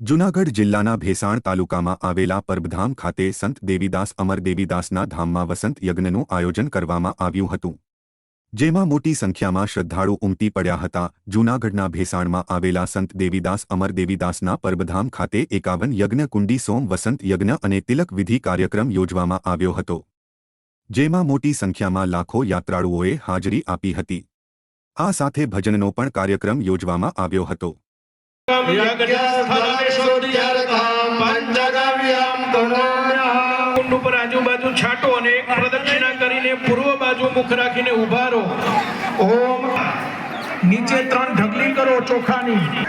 જૂનાગઢ જિલ્લાના ભેસાણ તાલુકામાં આવેલા પરબધામ ખાતે સંત દેવીદાસ અમર દેવીદાસના ધામમાં વસંત યજ્ઞનું આયોજન કરવામાં આવ્યું હતું. જેમાં મોટી સંખ્યામાં શ્રદ્ધાળુ ઉમટી પડ્યા હતા. જૂનાગઢના ભેસાણમાં આવેલા સંત દેવીદાસ અમર દેવીદાસના પરબધામ ખાતે એકાવન યજ્ઞ કુંડી સોમ વસંત યજ્ઞ અને તિલક વિધિ કાર્યક્રમ યોજવામાં આવ્યો હતો. જેમાં મોટી સંખ્યામાં લાખો યાત્રાળુઓએ હાજરી આપી હતી. આ સાથે ભજનનો પણ કાર્યક્રમ યોજવામાં આવ્યો હતો. આજુબાજુ છાંટો અને એક પ્રદક્ષિણા કરીને પૂર્વ બાજુ મુખ રાખીને ઊભા રહો. ઓમ. નીચે ત્રણ ઢગલી કરો ચોખાની.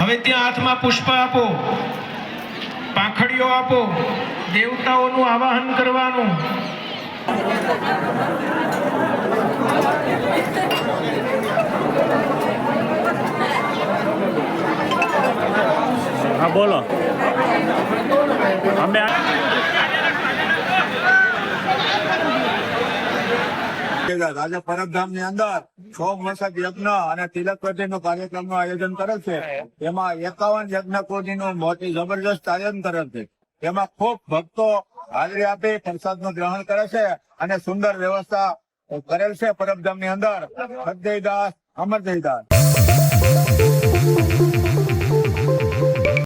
હવે ત્યાં હાથમાં પુષ્પ આપો. પાંખડીઓ આપો દેવતાઓનું આવાહન કરવાનું. હા બોલો. અમે આજે પરબધામની અંદર છ મસક યજ્ઞ અને તિલક નો કાર્યક્રમનું આયોજન કરેલ છે. એમાં એકાવન યજ્ઞ કોટી નું મોટી જબરજસ્ત આયોજન કરેલ છે. એમાં ખૂબ ભક્તો હાજરી આપી પ્રસાદનું ગ્રહણ કરે છે અને સુંદર વ્યવસ્થા કરેલ છે પરબધામની અંદર. સદૈદાસ અમરદૈદાસ